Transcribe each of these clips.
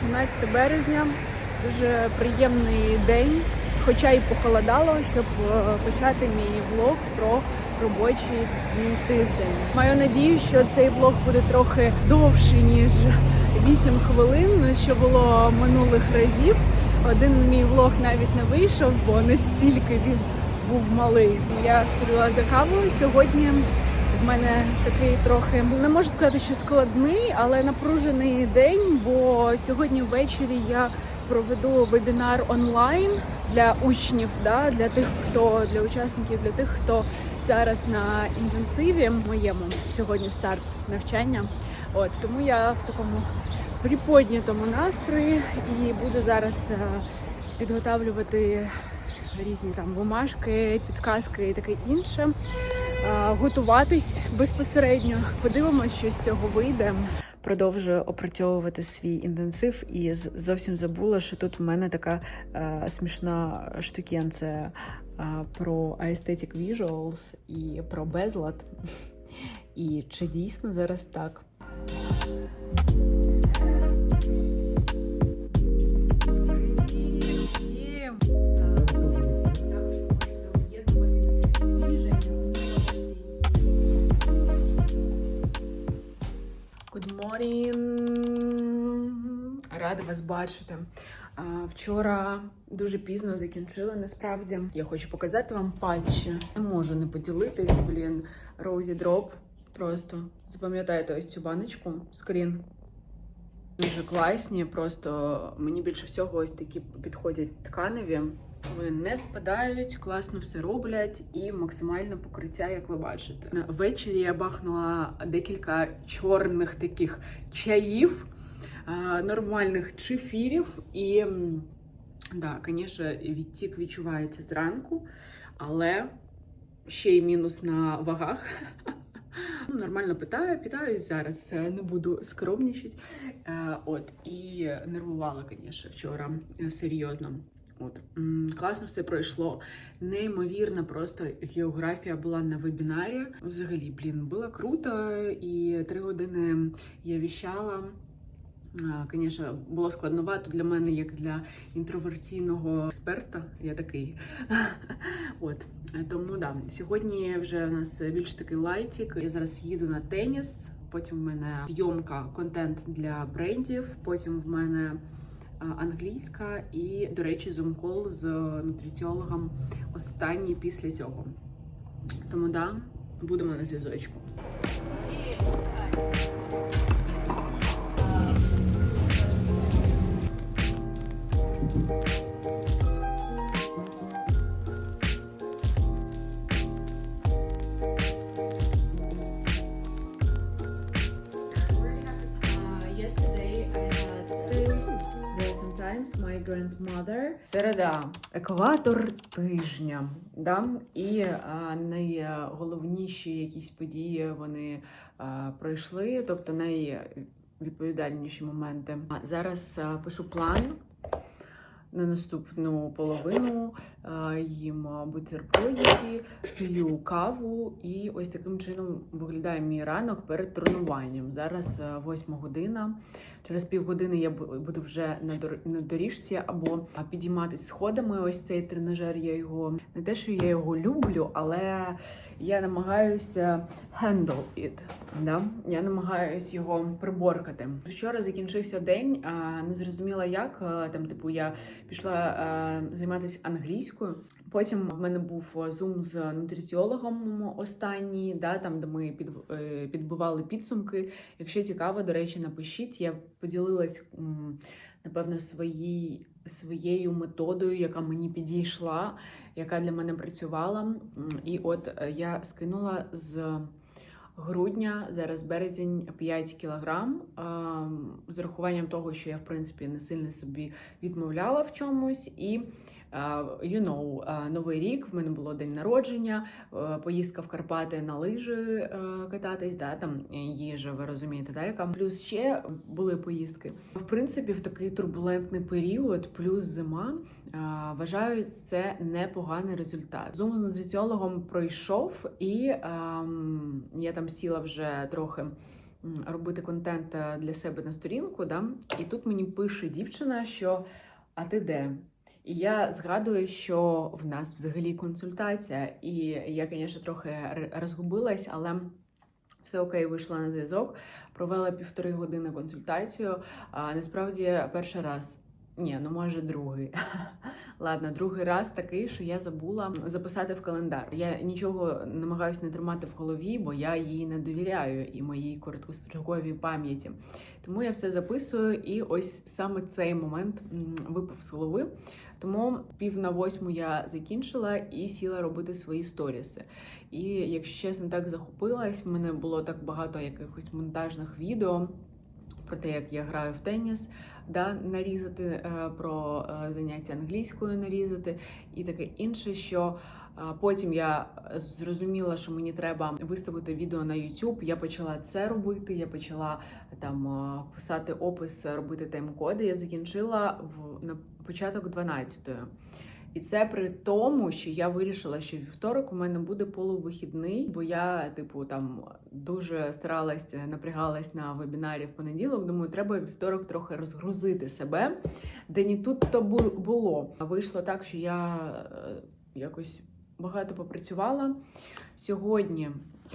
17 березня. Дуже приємний день, хоча й похолодало, щоб е, почати мій влог про робочий тиждень. Маю надію, що цей влог буде трохи довший ніж 8 хвилин, що було минулих разів. Один мій влог навіть не вийшов, бо настільки він був малий. Я сходила за кавою сьогодні. В мене такий трохи не можу сказати, що складний, але напружений день. Бо сьогодні ввечері я проведу вебінар онлайн для учнів, да, для тих, хто для учасників, для тих, хто зараз на інтенсиві моєму сьогодні старт навчання. От тому я в такому приподнятому настрої і буду зараз е, підготавлювати різні там бумажки, підказки і таке інше. Е, Готуватись безпосередньо. Подивимося, що з цього вийде. Продовжую опрацьовувати свій інтенсив і зовсім забула, що тут в мене така е, смішна штукенця е, про aesthetic visuals і про безлад. І чи дійсно зараз так? Morning! Рада вас бачити. Вчора дуже пізно закінчила. Насправді я хочу показати вам патчі. Не можу не поділитись, блін. Роузі Дроп. Просто запам'ятайте ось цю баночку. Скрін. Дуже класні, просто мені більше всього ось такі підходять тканеві. Не спадають, класно все роблять і максимальне покриття, як ви бачите. Ввечері я бахнула декілька чорних таких чаїв, нормальних чефірів. І да, звісно, відтік відчувається зранку, але ще й мінус на вагах. Ну, Нормально питаю, питаюсь зараз, е, не буду скромнічати. Е, От і нервувала, звісно, вчора е, серйозно. От класно все пройшло. Неймовірна просто географія була на вебінарі. Взагалі, блін, було круто, і три години я віщала. Звісно, було складновато для мене, як для інтроверційного експерта. Я такий. От тому да, сьогодні вже у нас більш такий лайтік. Я зараз їду на теніс. Потім в мене зйомка, контент для брендів. Потім в мене англійська і, до речі, зум-кол з нутриціологом останній після цього. Тому да, будемо на зв'язочку. Grandmother. Середа, екватор тижня. Да? І а, найголовніші якісь події вони а, пройшли, тобто найвідповідальніші моменти. А зараз а, пишу план. На наступну половину їм а, бутербродики, п'ю каву, і ось таким чином виглядає мій ранок перед тренуванням. Зараз а, восьма година. Через півгодини я буду вже на доріжці або а, підійматись сходами. Ось цей тренажер. Я його не те, що я його люблю, але я намагаюся handle it. Да? Я намагаюсь його приборкати. Вчора закінчився день, не зрозуміла як. Там, типу, я пішла займатися англійською. Потім в мене був зум з нутриціологом останній, да, там де ми під, е, підбивали підсумки. Якщо цікаво, до речі, напишіть. Я поділилась напевно свої, своєю методою, яка мені підійшла, яка для мене працювала. І от е, я скинула з грудня, зараз березень 5 кілограм. З урахуванням того, що я в принципі не сильно собі відмовляла в чомусь і. Uh, you know, uh, новий рік в мене було день народження, uh, поїздка в Карпати на лижі кататись, да, там їжа, ви розумієте, да, яка плюс ще були поїздки. В принципі, в такий турбулентний період, плюс зима, вважаю, це непоганий результат. Зум з нутриціологом пройшов, і um, я там сіла вже трохи робити контент е, для себе на сторінку. Да? І тут мені пише дівчина, що а ти де? І я згадую, що в нас взагалі консультація, і я, звісно, трохи розгубилась, але все окей, вийшла на зв'язок, провела півтори години консультацію. А насправді перший раз. Ні, ну може другий. Ладно, другий раз такий, що я забула записати в календар. Я нічого намагаюся не тримати в голові, бо я їй не довіряю і моїй короткостроковій пам'яті. Тому я все записую, і ось саме цей момент випав з голови. Тому пів на восьму я закінчила і сіла робити свої сторіси. І якщо чесно, так захопилась, в мене було так багато якихось монтажних відео про те, як я граю в теніс, да, нарізати е, про е, заняття англійською нарізати і таке інше, що. е, Потім я зрозуміла, що мені треба виставити відео на YouTube. Я почала це робити. Я почала там писати опис, робити тайм-коди. Я закінчила в на початок 12-ї. І це при тому, що я вирішила, що вівторок у мене буде полувихідний, бо я, типу, там дуже старалась, напрягалась на вебінарі в понеділок. Думаю, треба вівторок трохи розгрузити себе, де ні тут то було. Вийшло так, що я е, якось багато попрацювала. Сьогодні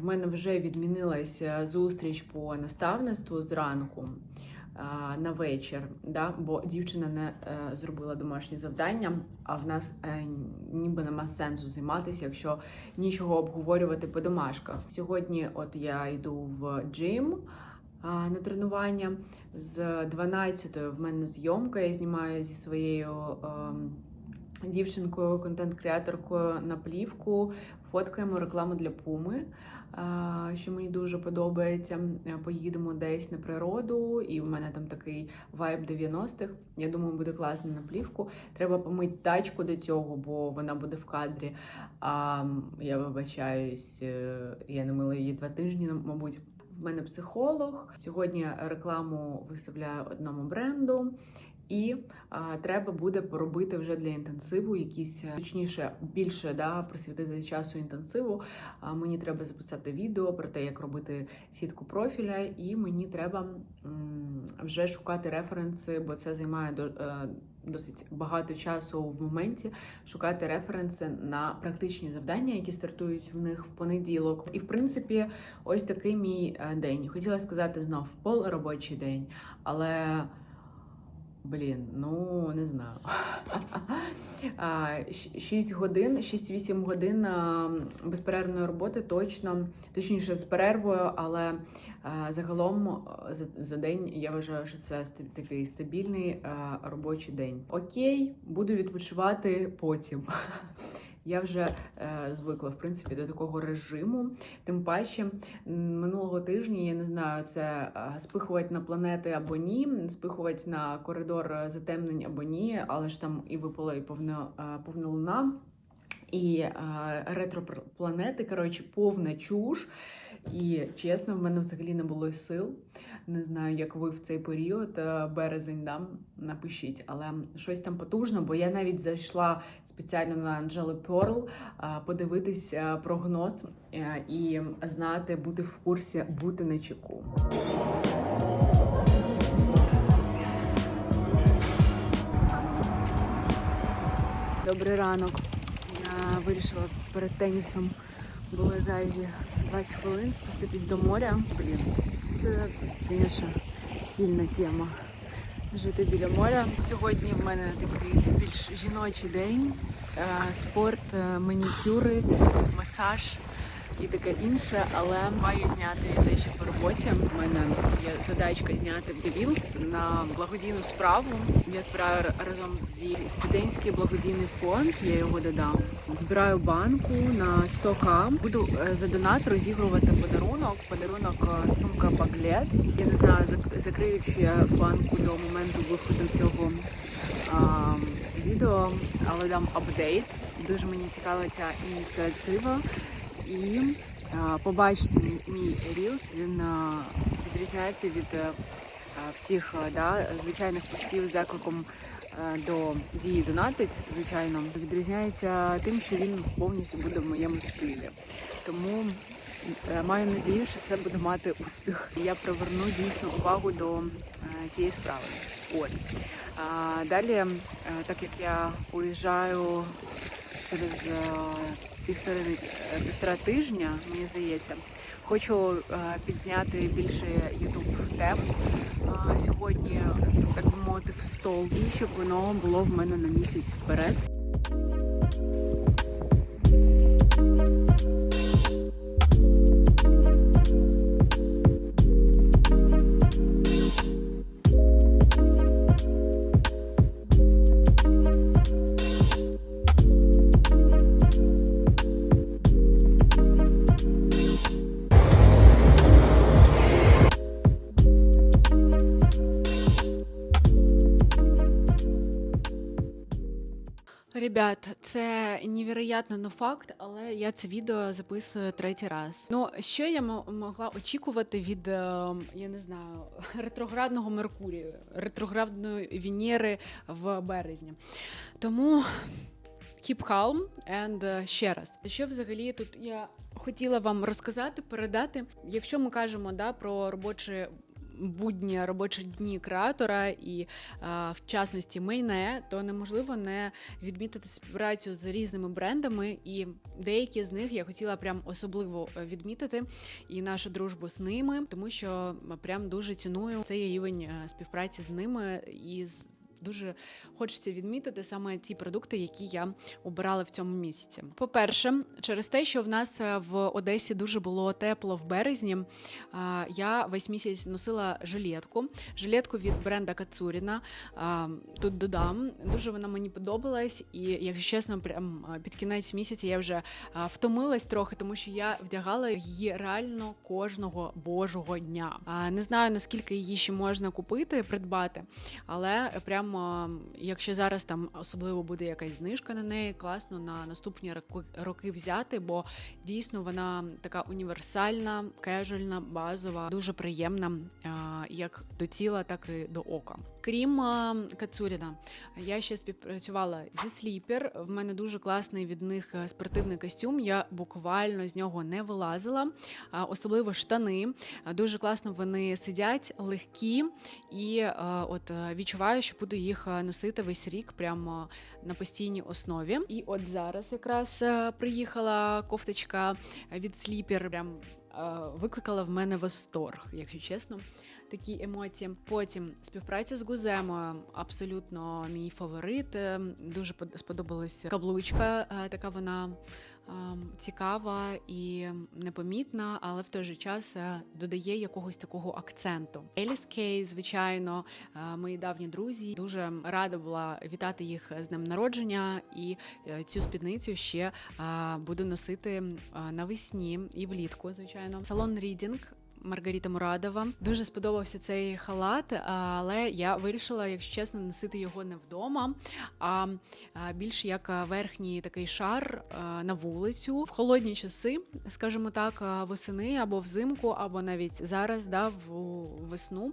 в мене вже відмінилася зустріч по наставництву зранку на вечір, да? бо дівчина не е, зробила домашнє завдання, а в нас е, ніби нема сенсу займатися, якщо нічого обговорювати по домашках. Сьогодні, от я йду в джим. На тренування з 12-ї в мене зйомка. Я знімаю зі своєю ем, дівчинкою, контент-креаторкою на плівку, фоткаємо рекламу для пуми, що мені дуже подобається. Поїдемо десь на природу, і в мене там такий вайб 90-х. Я думаю, буде класно на плівку. Треба помити тачку до цього, бо вона буде в кадрі. А я вибачаюсь, е, я не мила її два тижні, мабуть. В мене психолог. Сьогодні рекламу виставляю одному бренду. І а, треба буде поробити вже для інтенсиву якісь е, точніше більше да, присвятити часу інтенсиву. А, мені треба записати відео про те, як робити сітку профіля, і мені треба м, вже шукати референси, бо це займає до, е, досить багато часу в моменті. Шукати референси на практичні завдання, які стартують в них в понеділок. І в принципі, ось такий мій е, день. Хотіла сказати знов полуробочий день, але. Блін, ну не знаю. А, 6 годин, 6-8 годин безперервної роботи точно, точніше з перервою, але загалом за, за день я вважаю, що це такий стабільний робочий день. Окей, буду відпочивати потім. Я вже е, звикла в принципі до такого режиму. Тим паче минулого тижня я не знаю, це е, спихувати на планети або ні, спихувати на коридор е, затемнень або ні, але ж там і випала і повна, е, повна луна. І е, ретропланети, коротше, повна чуш. І чесно, в мене взагалі не було сил. Не знаю, як ви в цей період, е, березень, да, напишіть, але щось там потужно, бо я навіть зайшла спеціально на Анджели Перл подивитись е, прогноз е, і знати, бути в курсі, бути на чеку. Добрий ранок. Я вирішила перед тенісом були зайві 20 хвилин спуститись до моря. Блін, це, звісно, сильна тема. Жити біля моря. Сьогодні в мене такий більш жіночий день. Е, Спорт, е, манікюри, масаж і таке інше, але маю зняти дещо по роботі. У мене є задачка зняти Білімс на благодійну справу. Я збираю разом зі студентський благодійний фонд. Я його додам. Збираю банку на 100к. Буду е, за донат розігрувати подарунок. Подарунок е, сумка Баглет. Я не знаю, зак- закрию банку до моменту виходу цього а, відео, але дам апдейт. Дуже мені цікава ця ініціатива. І а, побачите мій, Reels, він відрізняється від е, всіх да, звичайних постів з закликом до дії донатить, звичайно, відрізняється тим, що він повністю буде в моєму стилі. Тому е, маю надію, що це буде мати успіх. Я приверну дійсно увагу до е, тієї справи. От. Далі, е, так як я уїжджаю через е, півтори, е, півтора тижня, мені здається, хочу е, підняти більше ютуб тем. Сьогодні, так би мовити, в стол, щоб воно було в мене на місяць вперед. Ребят, це невероятно но факт, але я це відео записую третій раз. Ну що я мо- могла очікувати від е, я не знаю ретроградного Меркурію, ретроградної Венери в березні. Тому keep calm and е, ще раз. Що взагалі тут я хотіла вам розказати, передати. Якщо ми кажемо да, про робочі будні, робочі дні креатора і в частності мене, то неможливо не відмітити співпрацю з різними брендами, і деякі з них я хотіла прям особливо е, відмітити і нашу дружбу з ними, тому що прям дуже ціную цей рівень е, співпраці з ними і з. Дуже хочеться відмітити саме ті продукти, які я обирала в цьому місяці. По-перше, через те, що в нас е, в Одесі дуже було тепло в березні, я весь місяць носила жилетку. Жилетку від бренда Кацуріна. Тут додам. Дуже вона мені подобалась, і якщо чесно, прям під кінець місяця я вже втомилась трохи, тому що я вдягала її реально кожного божого дня. Не знаю наскільки її ще можна купити, придбати, але прямо якщо зараз там особливо буде якась знижка на неї, класно на наступні роки, взяти, бо дійсно вона така універсальна, кежуальна, базова, дуже приємна як до тіла, так і до ока. Крім Кацуріна, я ще співпрацювала зі Сліпер. В мене дуже класний від них е, спортивний костюм. Я буквально з нього не вилазила, особливо штани. Дуже класно вони сидять, легкі, і е, от е, відчуваю, що буду їх е, носити весь рік прямо на постійній основі. І от зараз якраз е, приїхала кофточка від Сліпер. Прям е, викликала в мене восторг, якщо чесно. Такі емоції. Потім співпраця з Гуземою абсолютно мій фаворит. Дуже под- сподобалась каблучка. Така вона цікава і непомітна, але в той же час е, додає якогось такого акценту. Еліс Кей, звичайно, е, мої давні друзі. Дуже рада була вітати їх з днем народження, і е, цю спідницю ще буду носити навесні і влітку. Звичайно, салон Рідінг. Маргарита Мурадова. Дуже сподобався цей халат, але я вирішила, якщо чесно, носити його не вдома, а більш як верхній такий шар на вулицю в холодні часи, скажімо так, восени або взимку, або навіть зараз, да, в весну.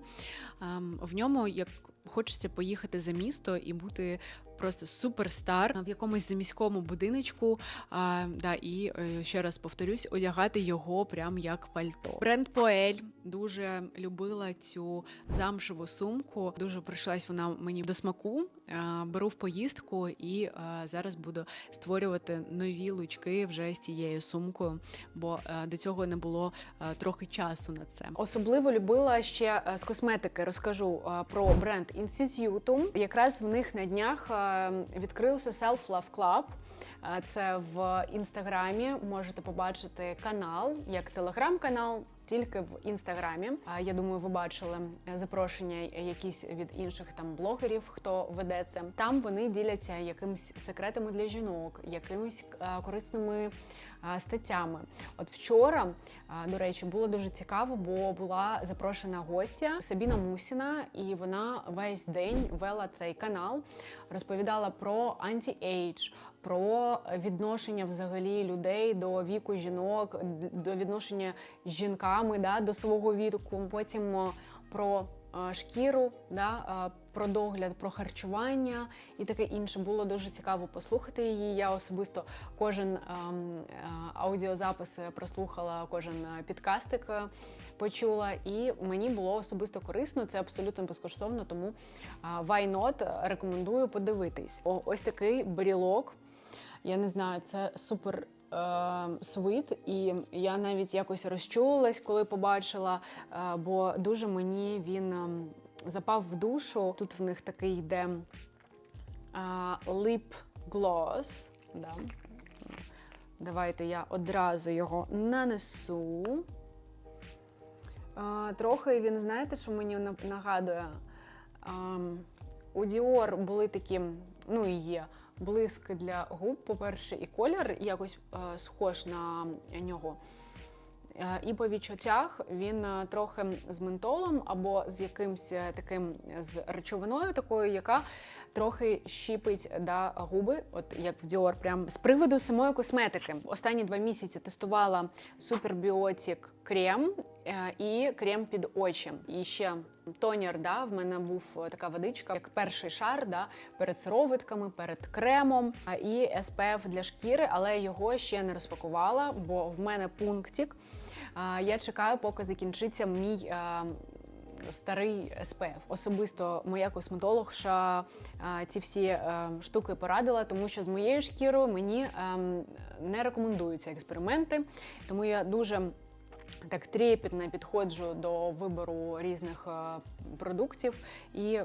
В ньому як хочеться поїхати за місто і бути. Просто суперстар в якомусь заміському будиночку. А, да, і е, ще раз повторюсь, одягати його прям як пальто. Бренд Поель дуже любила цю замшеву сумку. Дуже прийшлась вона мені до смаку. А, беру в поїздку і зараз буду створювати нові лучки вже з цією сумкою, бо до цього не було трохи часу на це. Особливо любила ще е, з косметики. Розкажу е, про бренд інституту. Якраз в них на днях е, відкрився Self Love Club. Е, Це в інстаграмі можете побачити канал як телеграм-канал. Тільки в інстаграмі. Я думаю, ви бачили е, запрошення якісь від інших там блогерів, хто веде це. Там вони діляться якимись секретами для жінок, якимись е, корисними е, статтями. От вчора, е, до речі, було дуже цікаво, бо була запрошена гостя Сабіна Мусіна, і вона весь день вела цей канал, розповідала про анті-ейдж, про відношення взагалі людей до віку жінок, до відношення жінками да, до свого віку. Потім про е, шкіру, да, е, про догляд, про харчування і таке інше. Було дуже цікаво послухати її. Я особисто кожен ем, е, аудіозапис прослухала, кожен е, підкастик е, почула, і мені було особисто корисно. Це абсолютно безкоштовно, тому why not? рекомендую подивитись. Ось такий брілок. Я не знаю, це супер. е, Свит, і я навіть якось розчулилась, коли побачила, е, бо дуже мені він ем, запав в душу. Тут в них такий йде lip gloss. Да. Давайте я одразу його нанесу. Трохи він, знаєте, що мені нагадує? У Dior були такі, ну і є, блиск для губ, по-перше, і колір якось е, схож на нього. Е, І по відчуттях він е, трохи з ментолом або з якимсь е, таким з речовиною, такою, яка трохи щіпить да, губи, от як в Dior. Прям з приводу самої косметики. Останні два місяці тестувала супербіотик крем і крем під очі. І ще тонер. Да, в мене був е, така водичка, як перший шар, да, перед сировитками, перед кремом і SPF для шкіри, але його ще не розпакувала, бо в мене пунктик. Я чекаю, поки закінчиться мій. е, Старий SPF. Особисто моя косметологша ці всі е, штуки порадила, тому що з моєю шкірою мені ем, не рекомендуються експерименти, тому я дуже так трепетно підходжу до вибору різних е, продуктів і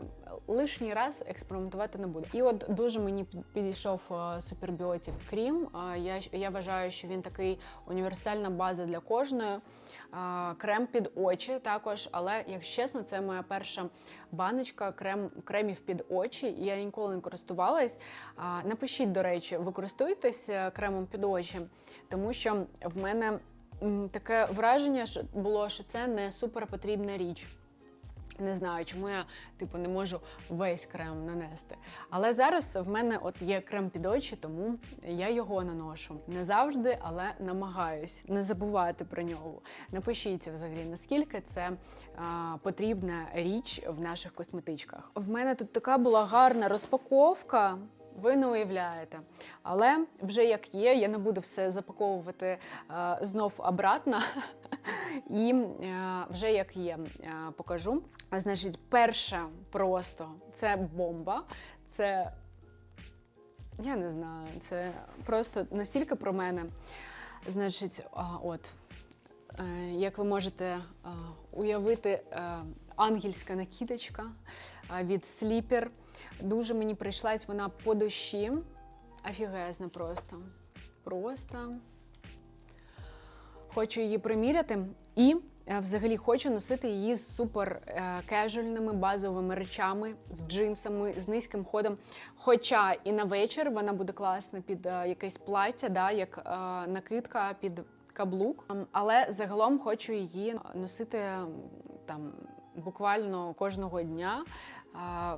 лишній раз експериментувати не буду. І от дуже мені підійшов е, супербіотик крім. Е, Я, я вважаю, що він такий універсальна база для кожної. Крем під очі також, але якщо чесно, це моя перша баночка крем, кремів під очі. Я ніколи не користувалась. Напишіть, до речі, ви користуєтесь кремом під очі, тому що в мене таке враження було, що це не супер потрібна річ. Не знаю, чому я типу не можу весь крем нанести. Але зараз в мене от є крем під очі, тому я його наношу. Не завжди, але намагаюсь не забувати про нього. Напишіть взагалі, наскільки це а, потрібна річ в наших косметичках. В мене тут така була гарна розпаковка. Ви не уявляєте. Але вже як є, я не буду все запаковувати е, знов обратно. І е, вже як є, е, покажу. Значить, перше просто це бомба. Це я не знаю, це просто настільки про мене. Значить, а, от. Е, Як ви можете е, уявити, е, ангельська накидочка е, від Sleeper. Дуже мені прийшлась вона по душі. Офігезна просто. Просто хочу її приміряти і е, взагалі хочу носити її з супер е, кежуальними базовими речами, з джинсами, з низьким ходом. Хоча і на вечір вона буде класна під е, якесь плаття, да, як накидка під каблук. Ем, Але загалом хочу її носити там буквально кожного дня.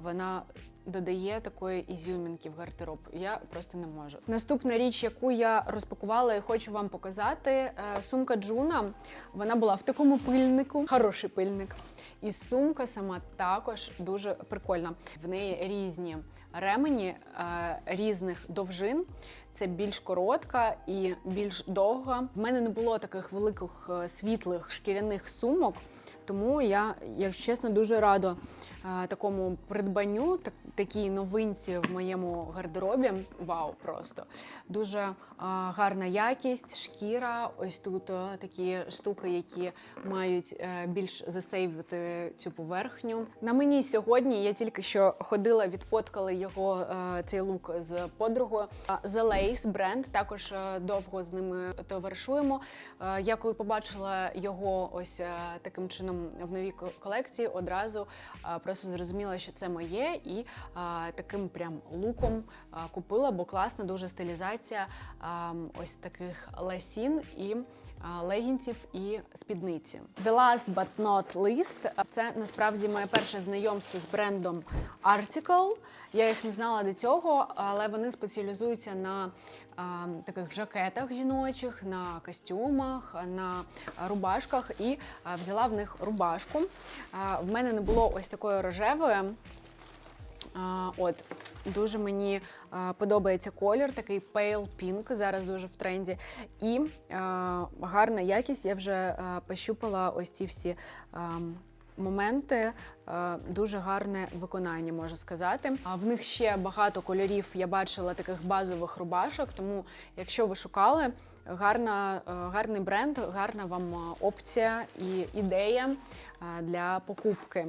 Вона додає такої ізюмінки в гардероб. Я просто не можу. Наступна річ, яку я розпакувала і хочу вам показати, е, сумка Джуна. Вона була в такому пильнику, хороший пильник. І сумка сама також дуже прикольна. В неї різні ремені е, різних довжин. Це більш коротка і більш довга. В мене не було таких великих е, світлих шкіряних сумок. Тому я, якщо чесно, дуже рада такому придбанню, так, такій новинці в моєму гардеробі. Вау, просто дуже е, гарна якість, шкіра. Ось тут е, такі штуки, які мають е, більш засейвити цю поверхню. На мені сьогодні я тільки що ходила, відфоткала його е, цей лук з подругою. The Lace бренд також е, довго з ними товаришуємо. Е, Я коли побачила його ось е, таким чином в новій колекції, одразу е, просто зрозуміла, що це моє, і е, таким прям луком е, купила, бо класна дуже стилізація е, ось таких ласін і е, легінців і спідниці. The last but not least – це насправді моє перше знайомство з брендом Article. Я їх не знала до цього, але вони спеціалізуються на таких жакетах жіночих, на костюмах, на рубашках і взяла в них рубашку. В мене не було ось такої рожевої. От дуже мені подобається колір, такий pale pink, зараз дуже в тренді. І гарна якість. Я вже пощупала ось ці всі. Моменти дуже гарне виконання, можу сказати. А в них ще багато кольорів. Я бачила таких базових рубашок. Тому, якщо ви шукали, гарна, гарний бренд, гарна вам опція і ідея для покупки.